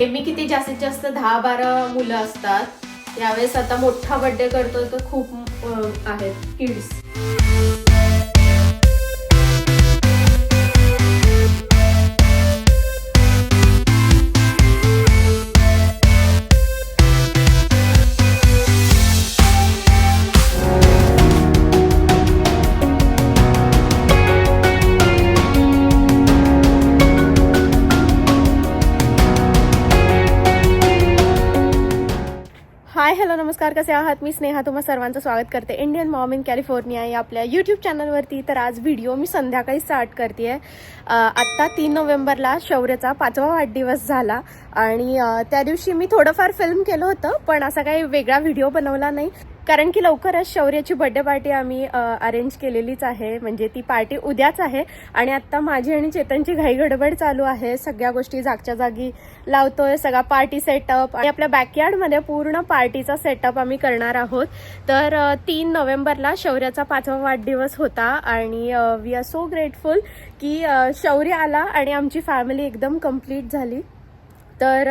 मी किती जास्तीत जास्त दहा बारा मुलं असतात. यावेळेस आता मोठा बर्थडे करतो तर खूप आहेत किड्स हॅलो नमस्कार कसे आहात? मी स्नेहा तुम्हा सर्वांचं स्वागत करते. इंडियन मॉम इन कॅलिफोर्निया या आपल्या यूट्यूब चॅनलवरती तर आज व्हिडिओ मी संध्याकाळी स्टार्ट करते आहे आत्ता तीन नोव्हेंबरला शौर्यचा पाचवा वाढदिवस झाला. आणि त्या दिवशी मी थोडंफार फिल्म केलं होतं पण असा काही वेगळा व्हिडिओ बनवला नाही. कारण की लवकरच शौर्याची बर्थडे पार्टी आम्ही अरेंज केलेलीच आहे. म्हणजे ती पार्टी उद्याच आहे. आणि आत्ता माझी आणि चेतनची घाई गडबड चालू आहे. सगळ्या गोष्टी जागच्या जागी लावतोय. सगळा पार्टी सेटअप आणि आपल्या बॅकयार्डमध्ये पूर्ण पार्टीचा सेटअप आम्ही करणार आहोत. तर तीन नोव्हेंबरला शौर्याचा पाचवा वाढदिवस होता. आणि वी आर सो ग्रेटफुल की शौर्य आला आणि आमची फॅमिली एकदम कंप्लीट झाली. तर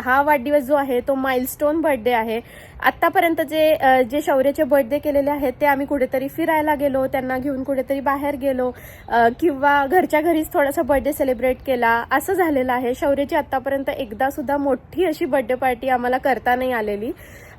हा वाढदिवस जो आहे तो माइलस्टोन बर्थडे आहे. आत्तापर्यंत जे जे शौर्याचे बर्थडे केलेले आहेत ते आम्ही कुठेतरी फिरायला गेलो त्यांना घेऊन कुठेतरी बाहेर गेलो किंवा घरच्या घरीच थोडासा बर्थडे सेलिब्रेट केला असं झालेलं आहे. शौर्याची आत्तापर्यंत एकदा सुद्धा मोठी अशी बर्थडे पार्टी आम्हाला करता नाही आलेली.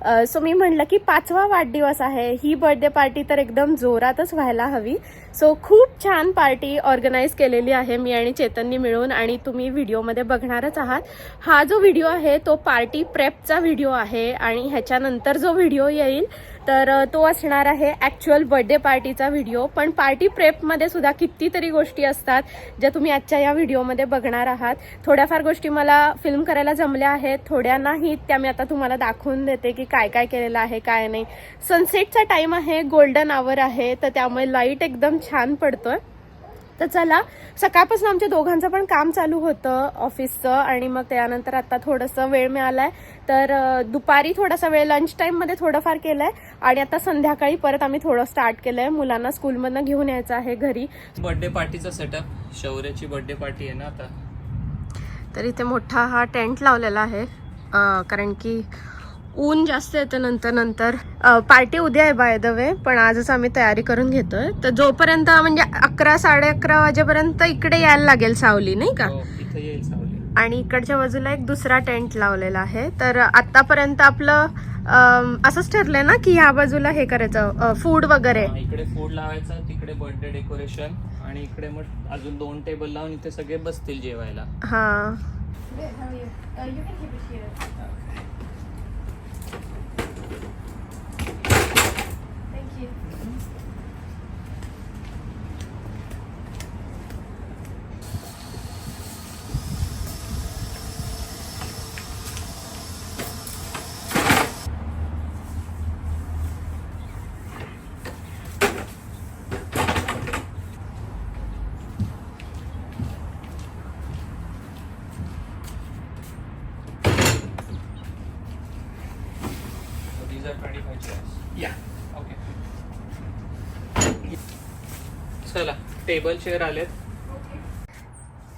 सो मी म्हटलं की पाचवा वाढदिवस आहे. ही बर्थडे पार्टी तर एकदम जोरातच व्हायला हवी. सो खूप छान पार्टी ऑर्गनाईज केलेली आहे मी आणि चेतननी मिळून आणि तुम्ही व्हिडिओमध्ये बघणारच आहात. हा जो व्हिडिओ आहे तो पार्टी प्रेपचा व्हिडिओ आहे आणि ह्याच्यानंतर जो व्हिडिओ येईल तर तो असणार आहे ॲक्च्युअल बर्थडे पार्टीचा व्हिडिओ पण पार्टी प्रेपमध्ये सुद्धा कितीतरी गोष्टी असतात ज्या तुम्ही आजच्या या व्हिडिओमध्ये बघणार आहात. थोड्याफार गोष्टी मला फिल्म करायला जमल्या आहेत. थोड्या नाहीत त्या मी आता तुम्हाला दाखवून देते की काय काय केलेलं आहे काय नाही. सनसेटचा टाईम आहे गोल्डन आवर आहे. तर त्यामुळे लाइट एकदम छान पडतोय. तर चला सकाळपासून आमच्या दोघांचं पण काम चालू होतं ऑफिसचं आणि मग त्यानंतर आता थोडंसं वेळ मिळालाय. तर दुपारी थोडासा वेळ लंच टाईममध्ये थोडंफार केलंय आणि आता संध्याकाळी परत आम्ही थोडं स्टार्ट केलंय. मुलांना स्कूलमधनं घेऊन यायचं आहे घरी. बर्थडे पार्टीचा सेटअप शौर्याची बर्थडे पार्टी आहे ना आता. तर इथे मोठा हा टेंट लावलेला आहे. कारण की ऊन जास्त येतं नंतर नंतर. पार्टी उद्या आहे बाय द वे पण आजच आम्ही तयारी करून घेतोय. तर जोपर्यंत म्हणजे अकरा साडे अकरा वाजेपर्यंत इकडे यायला लागेल सावली नाही का? हो, इथं येईल सावली. आणि इकडच्या बाजूला एक दुसरा टेंट लावलेला आहे. तर आतापर्यंत आपलं असंच ठरलंय ना की ह्या बाजूला हे करायचं फूड वगैरे? इकडे फूड लावायचं तिकडे बर्थडे डेकोरेशन आणि इकडे मग अजून दोन टेबल लावून इथे सगळे बसतील जेवायला. हा. टेबल चेअर आलेत.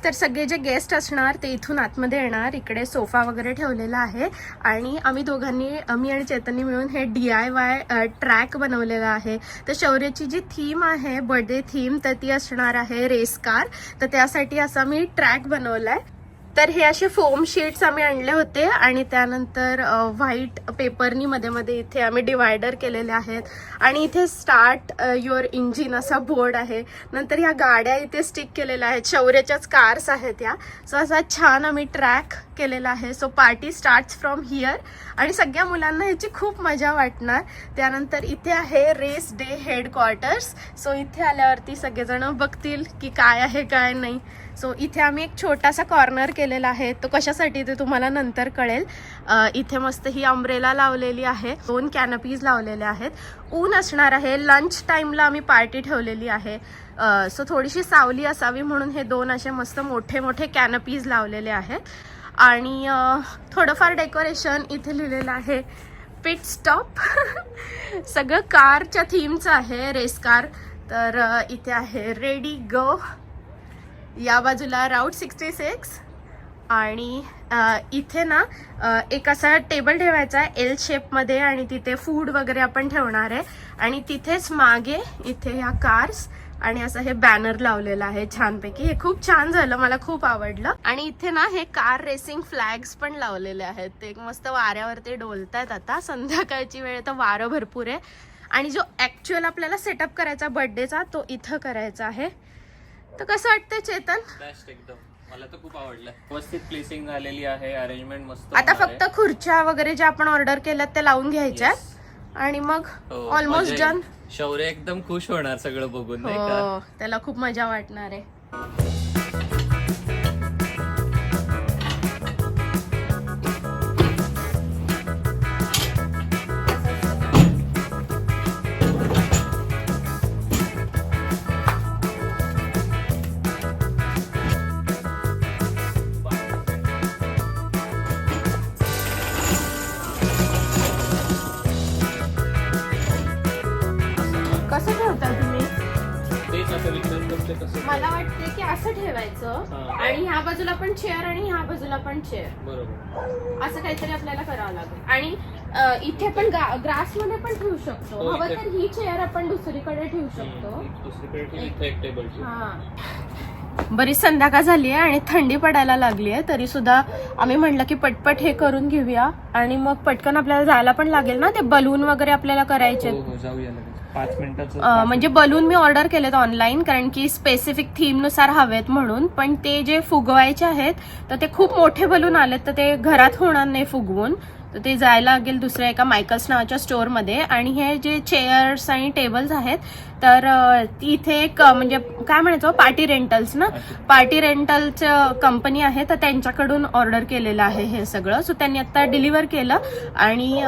तर सगळे जे गेस्ट असणार ते इथून आतमध्ये येणार. इकडे सोफा वगैरे ठेवलेला आहे. आणि आम्ही दोघांनी मी आणि चैतन्य मिळून हे डी आय वाय ट्रॅक बनवलेला आहे. तर शौर्याची जी थीम आहे बर्थडे थीम तर ती असणार आहे रेस कार तर त्यासाठी असा मी ट्रॅक बनवला आहे तर हे असे फोम शीट्स आम्ही आणले होते आणि त्यानंतर व्हाईट पेपरनी मध्ये मध्ये इथे आम्ही डिवायडर केलेले आहेत. आणि इथे स्टार्ट युअर इंजिन असा बोर्ड आहे. नंतर ह्या गाड्या इथे स्टिक केलेल्या आहेत. शौर्याच्याच कार्स आहेत या. सो असा छान आम्ही ट्रॅक केलेला आहे. So party start from here आणि सगळ्या मुलांना ह्याची खूप मजा वाटणार. त्यानंतर इथे आहे रेस डे हेडक्वार्टर्स सो इथे आल्यावरती सगळेजण बघतील की काय आहे काय नाही. सो इथे आम्ही एक छोटासा कॉर्नर केलेला आहे. तो कशासाठी ते तुम्हाला नंतर कळेल. इथे मस्त ही अम्ब्रेला लावलेली आहे. दोन कॅनपीज लावलेल्या आहेत. ऊन असणार आहे. लंच टाईमला आम्ही पार्टी ठेवलेली आहे. सो थोडीशी सावली असावी म्हणून हे दोन असे मस्त मोठे मोठे कॅनपीज लावलेले आहेत. आणि थोडंफार डेकोरेशन इथे लिहिलेलं आहे. पिट स्टॉप सगळं कारच्या थीमचं आहे. रेस कार तर इथे आहे. रेडी गो या बाजूला राऊट सिक्स्टी सिक्स आणि इथे ना एक असा टेबल ठेवायचा आहे एल शेपमध्ये आणि तिथे फूड वगैरे आपण ठेवणार आहे. आणि तिथेच मागे इथे ह्या कार्स आणि असं हे बॅनर लावलेलं आहे छानपैकी. हे खूप छान झालं मला खूप आवडलं. आणि इथे ना हे कार रेसिंग फ्लॅग्स पण लावलेले आहेत. ते मस्त वाऱ्यावरती डोलतायत आता. संध्याकाळची वेळ तर वारं भरपूर आहे. आणि जो ॲक्च्युअल आपल्याला सेटअप करायचा बर्थडेचा तो इथं करायचा आहे. तर कसं वाटतंय चेतन? बेस्ट एकदम. मला तर खूप आवडलं. व्यवस्थित प्लेसिंग झालेली आहे अरेंजमेंट मस्त आता होणार फक्त खुर्च्या वगैरे ज्या आपण ऑर्डर केल्यात त्या लावून घ्यायच्या आणि मग हो, ऑलमोस्ट मजा डन येईल. शौर्य एकदम खुश होणार सगळं बघून नाही का? हो त्याला खूप मजा वाटणार आहे. पण चेअर बरोबर. असं काहीतरी आपल्याला करावं लागेल. आणि इथे आपण ग्रासमध्ये पण ठेवू शकतो. हो, हवं. तर ही चेअर आपण दुसरीकडे ठेवू शकतो. हा. बरीच संध्याकाळ झाली आहे आणि थंडी पडायला लागली आहे. तरी सुद्धा आम्ही म्हटलं की पटपट हे करून घेऊया. आणि मग पटकन आपल्याला जायला पण लागेल ना? ते बलून वगैरे आपल्याला करायचे पाच मिनिटाचं म्हणजे बलून मी ऑर्डर केलेत ऑनलाईन कारण की स्पेसिफिक थीमनुसार हवेत म्हणून. पण ते जे फुगवायचे आहेत तर ते खूप मोठे बलून आलेत तर ते घरात होणार नाही फुगवून. तर ते जायला लागेल दुसऱ्या एका मायकल्स नावाच्या स्टोअरमध्ये आणि हे जे चेअर्स आणि टेबल्स आहेत तर इथे एक म्हणजे काय म्हणायचं हो, पार्टी रेंटल्स ना? पार्टी रेंटलचं कंपनी आहे तर त्यांच्याकडून ऑर्डर केलेलं आहे हे सगळं. सो त्यांनी आत्ता डिलिव्हर केलं. आणि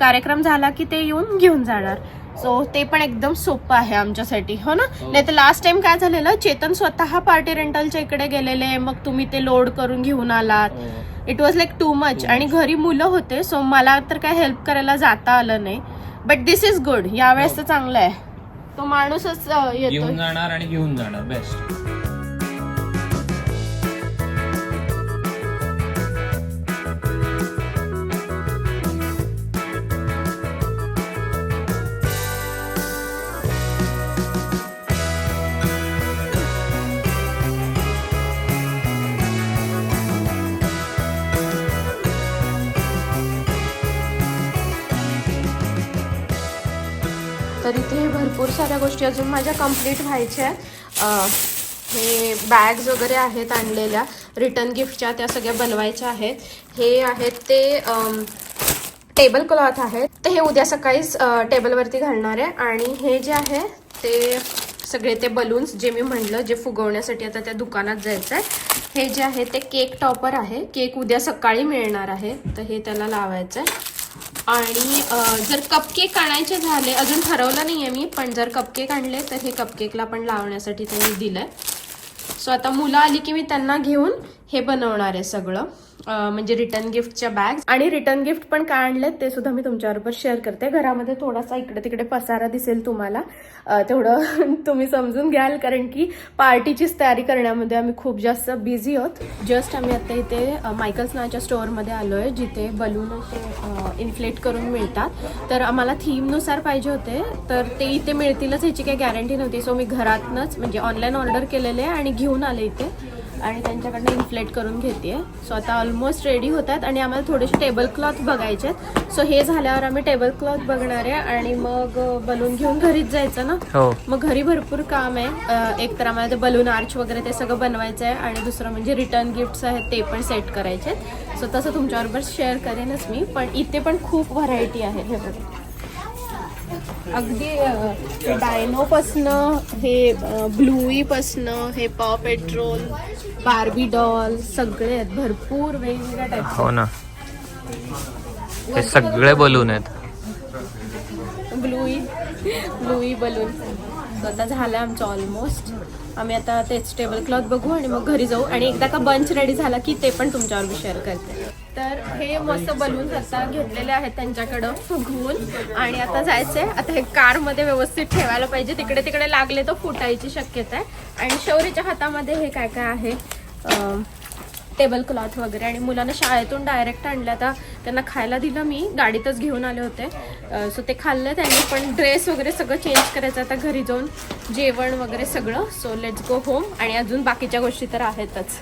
कार्यक्रम झाला की ते येऊन घेऊन जाणार. सो ते पण एकदम सोपं आहे आमच्यासाठी हो ना? हो. नाही तर लास्ट टाइम काय झालेलं? चेतन स्वतः पार्टी रेंटलच्या इकडे गेलेले मग तुम्ही ते लोड करून घेऊन आलात. हो. It was like too much आणि. घरी मुलं होते सो मला तर काय हेल्प करायला जाता आलं नाही. बट दिस इज गुड यावेळेस तर चांगलं आहे. तो माणूसच येतो घेऊन जाणार आणि घेऊन जाणार बेस्ट साऱ्या गोष्टी अजून माझ्या कंप्लीट व्हायच्या आहेत. हे बॅग्स वगैरे आहेत आणलेल्या. रिटर्न गिफ्टच्या त्या सगळ्या बनवायच्या आहेत. हे आहेत ते टेबल क्लॉथ आहेत. ते हे उद्या सकाळीच टेबलवरती घालणार आहे. आणि हे जे आहे ते सगळे ते बलून्स जे मी म्हणलं जे फुगवण्यासाठी आता त्या दुकानात जायचं आहे. हे जे आहे ते केक टॉपर आहे. केक उद्या सकाळी मिळणार आहे. तर हे त्याला लावायचं आहे. आणि जर कपकेक आणायचे झाले अजून ठरवलं नाहीये मी पण जर कपकेक आणले तर हे कपकेकला पण लावण्यासाठी त्यांनी दिलंय. सो आता मुलं आली की मी त्यांना घेऊन हे बनवणार आहे सगळं. म्हणजे रिटर्न गिफ्टच्या बॅग आणि रिटर्न गिफ्ट पण काय आणलेत ते सुद्धा मी तुमच्याबरोबर शेअर करते. घरामध्ये थोडासा इकडे तिकडे पसारा दिसेल तुम्हाला. तेवढं तुम्ही समजून घ्याल कारण की पार्टीचीच तयारी करण्यामध्ये आम्ही खूप जास्त बिझी आहोत. जस्ट आम्ही आता इथे मायकल्स नावाच्या स्टोअरमध्ये आलो आहे जिथे बलून असे इन्फ्लेट करून मिळतात. तर आम्हाला थीमनुसार पाहिजे होते. तर ते इथे मिळतीलच ह्याची काही गॅरंटी नव्हती. सो मी घरातनंच म्हणजे ऑनलाईन ऑर्डर केलेले आणि घेऊन आले इथे. आणि त्यांच्याकडनं इन्फ्लेट करून घेते सो आता ऑलमोस्ट रेडी होत आहेत आणि आम्हाला थोडेसे टेबल क्लॉथ बघायचे आहेत. सो हे झाल्यावर आम्ही टेबल क्लॉथ बघणार आहे आणि मग बलून घेऊन घरीच जायचं ना? हो. मग घरी भरपूर काम आहे. एक तर आम्हाला ते बलून आर्च वगैरे ते सगळं बनवायचं आहे आणि दुसरं म्हणजे रिटर्न गिफ्ट्स आहेत ते पण सेट करायचे सो तसं तुमच्याबरोबर शेअर करेनच मी. पण इथे पण खूप व्हरायटी आहे हे बघा. अगदी डायनोपासनं हे ब्लूईपासनं हे पॉ पेट्रोल बार्बी डॉल सगळे आहेत. भरपूर वेगवेगळ्या टाईप हो ना. हे सगळे बलून आहेत. Bluey Bluey balloon. स्वतः झालं आमचं ऑलमोस्ट आम्ही आता तेच टेबल क्लॉथ बघू आणि मग घरी जाऊ. आणि एकदा का बंच रेडी झाला की ते पण तुमच्यावर शेअर करते. तर हे मस्त बलून आता घेतलेले आहेत त्यांच्याकडं फुगवून. आणि आता जायचंय. आता हे कारमध्ये व्यवस्थित ठेवायला पाहिजे. तिकडे तिकडे लागले तर फुटायची शक्यता आहे. आणि शौर्यच्या हातामध्ये हे काय काय आहे? टेबल क्लॉथ वगैरे आणि मुलांना शाळेतून डायरेक्ट आणलं. आता त्यांना खायला दिलं मी गाडीतच घेऊन आले होते. सो ते खाल्लं त्यांनी पण ड्रेस वगैरे सगळं चेंज करायचं. आता घरी जाऊन जेवण वगैरे सगळं. सो लेट्स गो होम आणि अजून बाकीच्या गोष्टी तर आहेतच.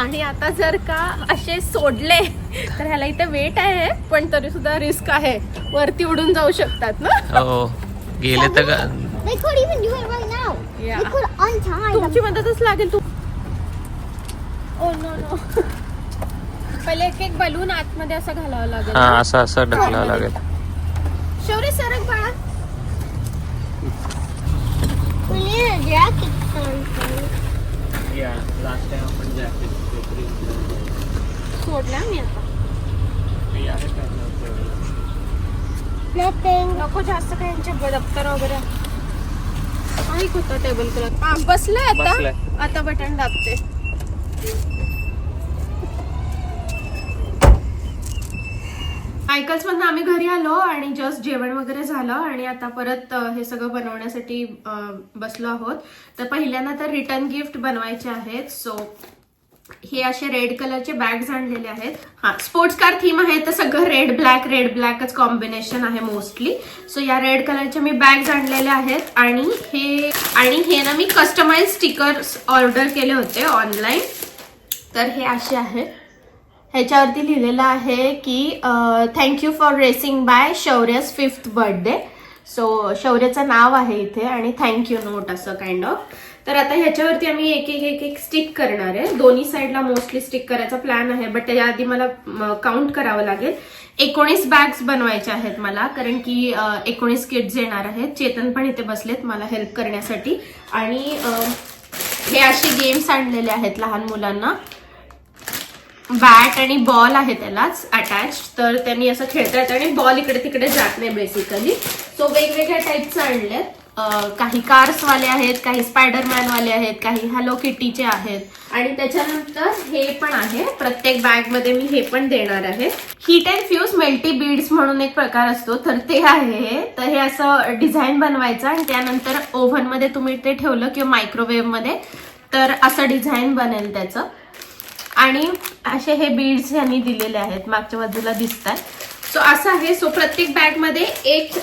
आणि आता जर का असे सोडले तर ह्याला इथे वेट आहे पण तरी सुद्धा रिस्क आहे. वरती उडून जाऊ शकतात ना? हो गेले तर They could even do it right now. Yeah. They could untie them. तुमची मदतच लागेल तू. ओ नो नो पहिले एक एक बलून आतमध्ये असं घालावं लागेल. हा असं असं ढकलावं लागेल. शौर्य सरक बाळा We need a jacket something. Last time आपण जॅकेट सोडल्या मी आता. नको जास्त काय यांचे ब- दप्तर वगैरे. ऐक होतं टेबल क्लॉथ हा बसलंय. आता. आता बटन दाबते. सायकल्स मधनं आम्ही घरी आलो आणि जस्ट जेवण वगैरे झालं आणि आता परत हे सगळं बनवण्यासाठी बसलो आहोत. तर पहिल्यांदा तर रिटर्न गिफ्ट बनवायचे आहेत. सो हे असे रेड कलरचे बॅग्स आणलेले आहेत. हा स्पोर्ट्स कार थीम आहे तर सगळं रेड ब्लॅक रेड ब्लॅकच कॉम्बिनेशन आहे मोस्टली सो या रेड कलरचे मी बॅग्स आणलेले आहेत. आणि हे आणि हे ना मी कस्टमाइज स्टिकर्स ऑर्डर केले होते ऑनलाईन तर हे असे आहे ह्याच्यावरती लिहिलेलं आहे की thank you for racing by Shaurya's fifth birthday so शौर्याचं नाव आहे इथे आणि थँक्यू नोट असं काइंड ऑफ तर आता ह्याच्यावरती आम्ही एक एक एक एक स्टिक करणार आहे. दोन्ही साईडला मोस्टली स्टिक करायचा प्लॅन आहे बट त्याच्या आधी मला काउंट करावं लागेल. एकोणीस बॅग्स बनवायच्या आहेत मला कारण की एकोणीस किड्स येणार आहेत. चेतन पण इथे बसलेत मला हेल्प करण्यासाठी. आणि हे असे गेम्स आणलेले आहेत लहान मुलांना. बॅट आणि बॉल आहे त्यालाच अटॅच तर त्यांनी असं खेळतात आणि बॉल इकडे तिकडे जात नाही बेसिकली सो वेगवेगळ्या टाईपचं आणलेत. काही कार्स वाले आहेत काही स्पायडरमॅन वाले आहेत काही हॅलो किटीचे आहेत. आणि त्याच्यानंतर हे पण आहे. प्रत्येक बॅगमध्ये मी हे पण देणार आहे. Heat and fuse melty beads म्हणून एक प्रकार असतो. तर ते आहे. हे. तर हे असं डिझाईन बनवायचं आणि त्यानंतर ओव्हनमध्ये तुम्ही ते ठेवलं किंवा मायक्रोवेव्हमध्ये तर असं डिझाईन बनेल त्याचं. आणि असे हे बीड्स यांनी दिलेले आहेत. मागच्या बाजूला दिसत आहेत सो असं आहे. सो प्रत्येक बॅगमध्ये एक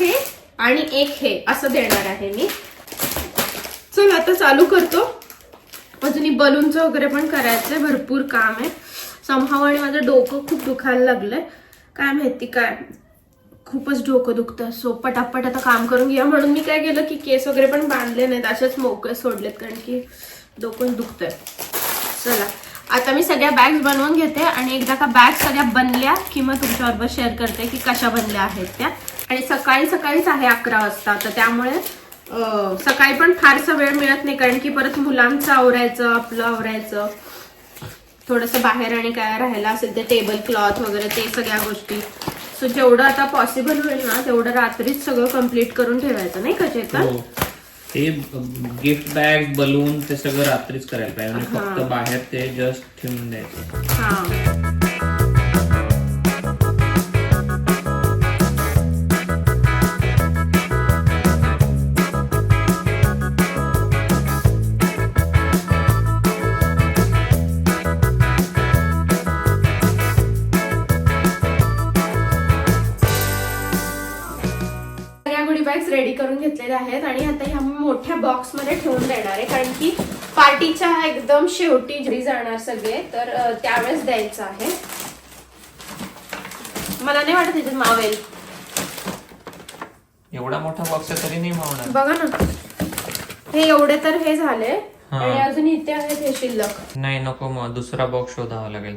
हे आणि एक हे असं देणार आहे मी. चल आता चालू करतो. अजून बलूनचं वगैरे पण करायचंय भरपूर काम आहे. समहाव आणि माझं डोकं खूप दुखायला लागलंय. काय माहिती काय? खूपच डोकं दुखतं सो पटापट आता काम करून घ्या. म्हणून मी काय केलं की केस वगैरे पण बांधले नाहीत. असेच मोकळे सोडलेत कारण की डोकं दुखतंय. चला. आता मी सगळ्या बॅग्स बनवून घेते आणि एकदा का बॅग सगळ्या बनल्या की मग तुमच्याबरोबर शेअर करते की कशा बनल्या आहेत त्या. आणि सकाळी सकाळीच आहे अकरा वाजता तर त्यामुळे सकाळी पण फारसा वेळ मिळत नाही कारण की परत मुलांचं आवरायचं आपलं आवरायचं. थोडंसं बाहेर आणि काय राहायला असेल ते टेबल क्लॉथ वगैरे ते सगळ्या गोष्टी. सो जेवढं आता पॉसिबल होईल ना तेवढं रात्रीच सगळं कंप्लीट करून ठेवायचं नाही का चेतन? हो ते गिफ्ट बॅग बलून ते सगळं रात्रीच करायला पाहिजे. फक्त बाहेर ते जस्ट ठेवून द्यायचं. रेडी करून घेतलेल्या आहेत आणि आता ह्या मोठ्या बॉक्समध्ये ठेवून देणार आहे. कारण की पार्टीच्या एकदम शेवटी घरी जाणार सगळे तर त्यावेळेस द्यायचं आहे. मला नाही वाटत त्याच्यात मावेल. एवढा मोठा बॉक्स आहे तरी नाही मावणार. बघा ना. हे एवढे तर हे झाले. आणि अजून इथे आहेत हे शिल्लक. नाही नको मग. दुसरा बॉक्स शोधावा लागेल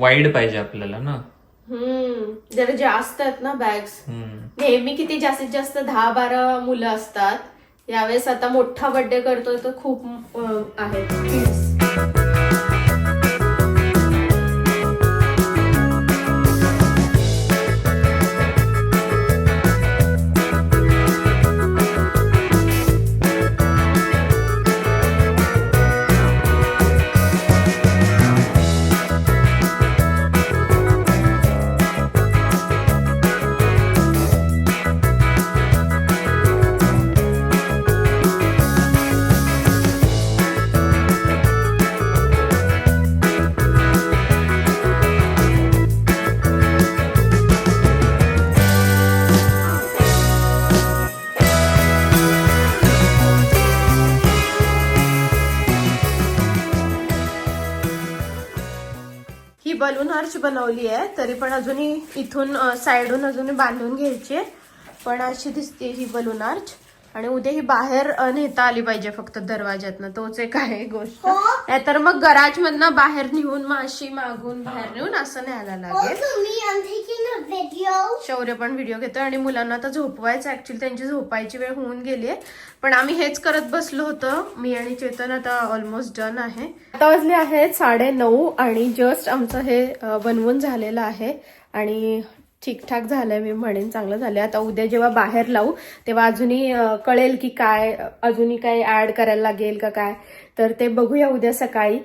वाईड पाहिजे आपल्याला ना. हम्म. जरा जास्त आहेत ना बॅग्स. नेहमी किती जास्तीत जास्त दहा बारा मुलं असतात. यावेळेस आता मोठा बर्थडे करतोय तर खूप आहेत. ही बलून आर्च बनवली आहे तरी पण अजूनही इथून साईडून अजूनही बांधून घ्यायची आहे. पण अशी दिसते ही बलून आर्च आणि उद्या ही बाहेर नेता आली पाहिजे फक्त दरवाज्यातनं. तोच एक आहे गोष्ट. नाहीतर मग गराज मधनं बाहेर नेऊन मग अशी मागून बाहेर नेऊन असं न्यायला लागेल. a video. शौर्य पण व्हिडिओ घेतोय. आणि मुलांना आता झोपवायचं ऍक्च्युली त्यांची झोपायची वेळ होऊन गेली आहे. पण आम्ही हेच करत बसलो होतो. मी आणि चेतन आता ऑलमोस्ट डन आहे. आता वाजले आहेत साडे नऊ आणि जस्ट आमचं हे बनवून झालेलं आहे. आणि ठीकठाक झालंय मी म्हणेन चांगलं झालंय. आता उद्या जेव्हा बाहेर लावू तेव्हा अजूनही कळेल की काय अजूनही काय ऍड करायला लागेल का काय. तर ते बघूया उद्या सकाळी.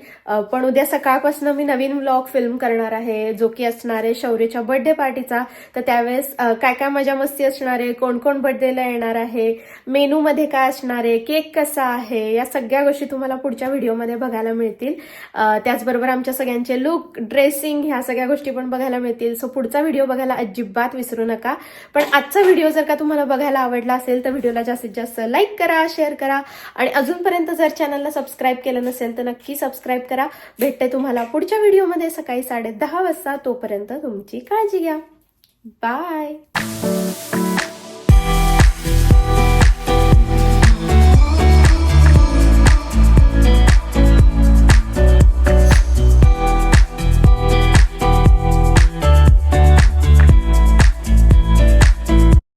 पण उद्या सकाळपासून मी नवीन व्लॉग फिल्म करणार आहे जो की असणार आहे शौर्यच्या बर्थडे पार्टीचा तर त्यावेळेस काय काय मजा मस्ती असणार आहे कोण कोण बर्थडेला येणार आहे मेनूमध्ये काय असणार आहे केक कसा आहे या सगळ्या गोष्टी तुम्हाला पुढच्या व्हिडिओमध्ये बघायला मिळतील. त्याचबरोबर आमच्या सगळ्यांचे लुक ड्रेसिंग ह्या सगळ्या गोष्टी पण बघायला मिळतील. सो पुढचा व्हिडिओ बघायला अजिबात विसरू नका. पण आजचा व्हिडिओ जर का तुम्हाला बघायला आवडला असेल तर व्हिडिओला जास्तीत जास्त लाईक करा शेअर करा. आणि अजूनपर्यंत जर चॅनलला सबस्क्राईब केलं नसेल तर नक्की सबस्क्राईब करा. भेटते तुम्हाला पुढच्या व्हिडिओमध्ये सकाळी साडे दहा वाजता. तोपर्यंत तुमची काळजी घ्या. बाय